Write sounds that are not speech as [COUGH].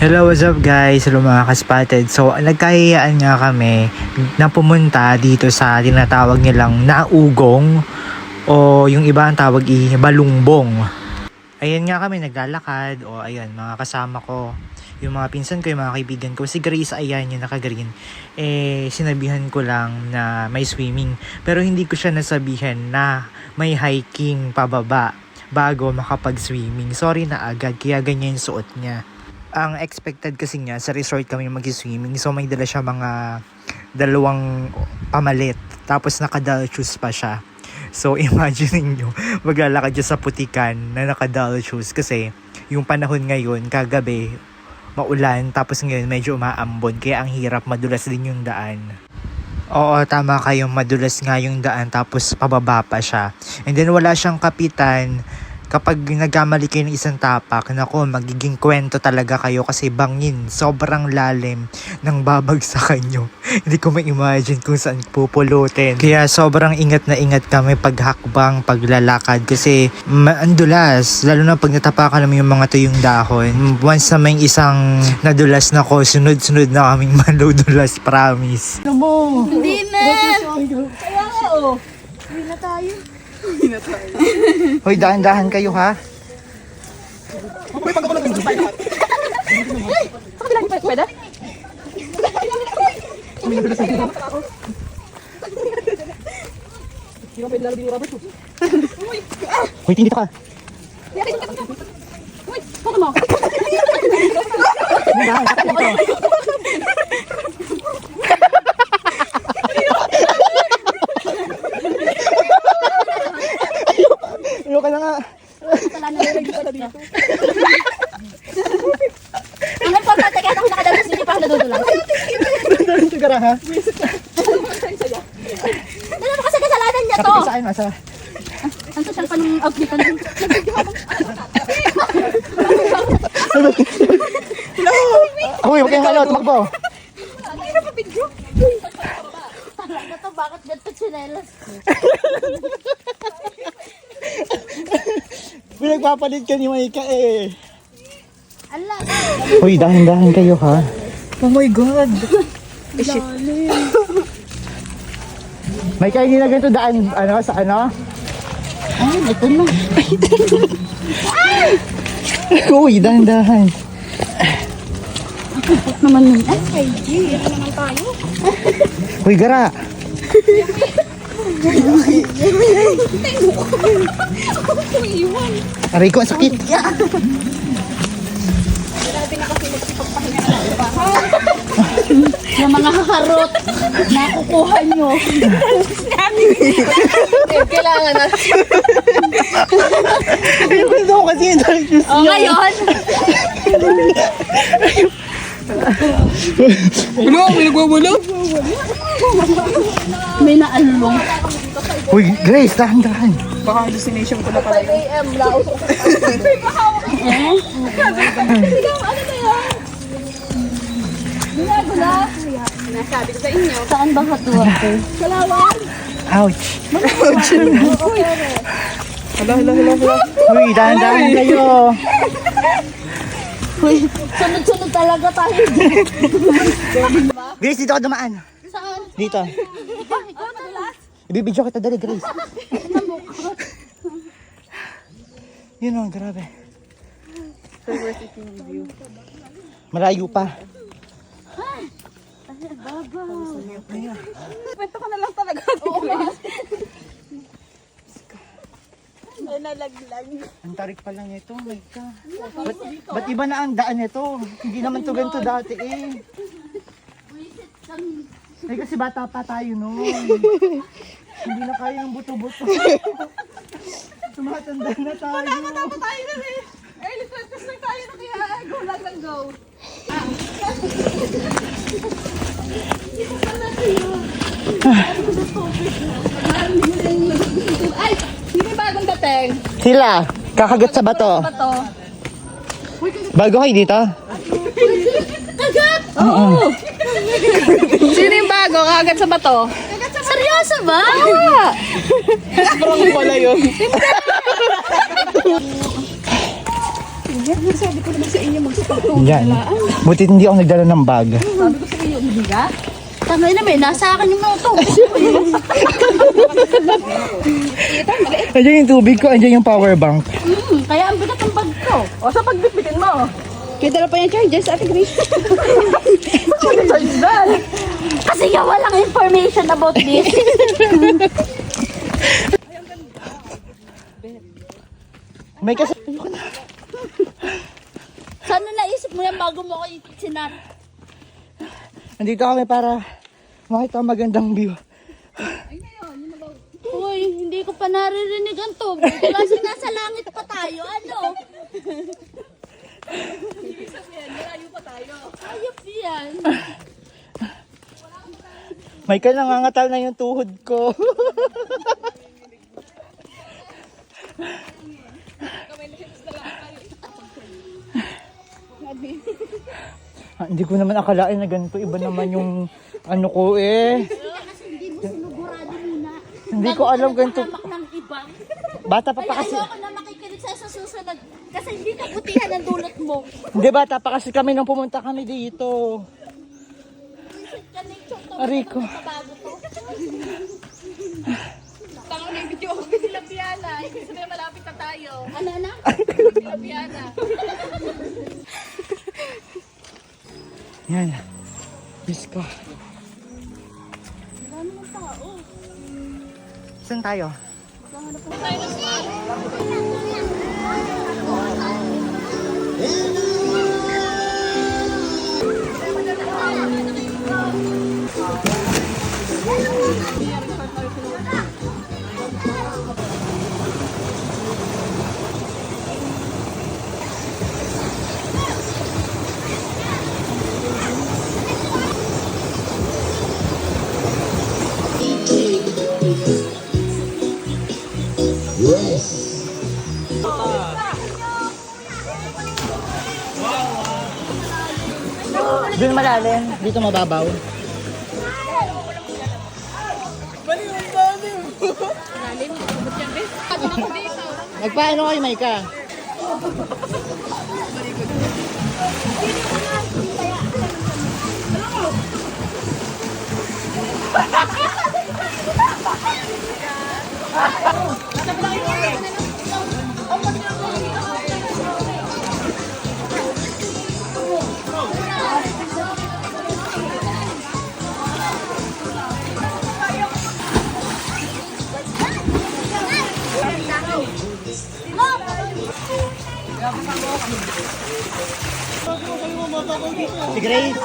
Hello, what's up guys? Hello mga kaspatted. So, nagkahiyaan nga kami na pumunta dito sa tinatawag nilang naugong o yung iba ang tawag i balungbong. Ayan nga kami naglalakad o ayan mga kasama ko yung mga pinsan ko, yung mga kaibigan ko. Si Grace, ayan yung naka-green. Eh, sinabihan ko lang na may swimming. Pero hindi ko siya nasabihan na may hiking pababa bago makapag-swimming. Sorry na agad, kaya ganyan yung suot niya ang expected kasi niya sa resort kami mag-swimming so may dala siya mga dalawang pamalit tapos nakadal shoes pa siya so [LAUGHS] imagine niyo maglalakad siya sa putikan na nakadal shoes kasi yung panahon ngayon kagabi maulan tapos ngayon medyo umaambon kaya ang hirap madulas din yung daan Oo, tama kayo. Madulas nga yung daan tapos pababa pa siya. And then wala siyang kapitan. Kapag nagkamali kayo ng isang tapak, nako, magiging kwento talaga kayo kasi bangin, sobrang lalim ng babagsakan nyo. [LAUGHS] Hindi ko ma-imagine kung saan pupulutin. Kaya sobrang ingat na ingat kami paghakbang, paglalakad kasi maandulas. Lalo na pag natapakan namin yung mga tuyong dahon. Once na may isang nadulas na ko, sunod-sunod na kaming [LAUGHS] maludulas, promise. Hindi na! Kaya nga oh. Uwi na tayo. Hoy, dahan-dahan kayo ha. Pwede? Hoy, tingin ka. Uy, huwag mo. Dahan, sakit dito. Ayoko na nga. Wala na rin dito na dito. Ang importante kahit ako nakadalas hindi pa ako nadudulas. Sigara ha. Ano naman kasi kasalanan niya to? Sakit sa akin, masa. Ang social pa nung outfit ko nun. Hoy, huwag kayong ano, tumakbo. Ang ina pa video. Talaga to, bakit ganito chinelas? Pinagpapalit ka ni Maika eh. Ala, Hoy, dahan-dahan kayo ha. Oh my God! Maika, hindi na ganito daan, ano, sa ano? ay, ito na. Uy, dahan-dahan. Naman yun. Ay, IG. Ito naman tayo. Hoy, gara. Aray ko, ang sakit. Yung mga harot, nakukuha nyo. Kailangan na. Ayoko na ako kasi yung dark juice. O ngayon, Ano? May nagwawala? may naalong. Uy, Grace, dahan-dahan. Baka hallucination ko na pala yun. AM, laos ko Eh? Sinasabi ko sa inyo. Saan ba katuwate? Kalawan. Ouch. Hala, hala, hala, hala. Uy, dahan-dahan kayo. Uy, sunod-sunod talaga tayo. Grace, dito ka dumaan. Saan? Dito. Ibibidyo kita dali, Grace. Yun o, grabe. Malayo pa. Kwento ka na lang talaga. Oo nga. May nalaglag. Ang tarik pa lang ito, my God. Ba't, ba't iba na ang daan nito? Hindi naman to ganito dati eh. Eh kasi bata pa tayo noon. Hindi na kaya ng buto-buto. Tumatanda na tayo. Tapos tayo na eh. Early 20s lang tayo na kaya go lang lang go. Ay, hindi bagong dating. Sila, kakagat sa bato. Ba to? Bago kayo dito? Kagat! Oo! Sino yung bago? Kagat sa bato? Seryoso ba? Parang pala yun. [LAUGHS] Sabi ko naman sa inyo, magsapato. Yan. Buti hindi ako nagdala ng bag. Sabi ko sa inyo, hindi ka? Tangay na may, nasa akin yung auto. [LAUGHS] Andiyan yung tubig ko, andiyan yung power bank. Hmm, kaya ang bigat ng bag ko. O, sa pagbitbitin mo. Kaya dala pa yung charger sa ating Grace. Charge na. Kasi nga walang information about this. May kasi... Sana naisip mo yan bago mo ako sinat. Nandito kami para makita ang magandang view. Uy, hindi ko pa naririnig ang tubig. Kasi nasa langit pa tayo. Ano? Ayop yan. May ka nangangatal na yung tuhod ko. [LAUGHS] hindi ko naman akalain na ganito. Iba naman yung ano ko eh. Kasi hindi mo sinugurado muna. Hindi ko alam ganito. Hamak ng iba. Bata pa pa kasi. ayoko na makikinig sa sa susunod. Kasi hindi kabutihan ang dulot mo. Hindi bata pa kasi kami nung pumunta kami dito. Aray ko. Bago to. Tango na yung video ko sila Piana. Ibig sabihin malapit na tayo. Ano na? Sila Piana. Yan. Diyos ko. Saan tayo? Doon malalim. Dito mababaw. Magpaano kayo, Maika? [LAUGHS] Si Grace.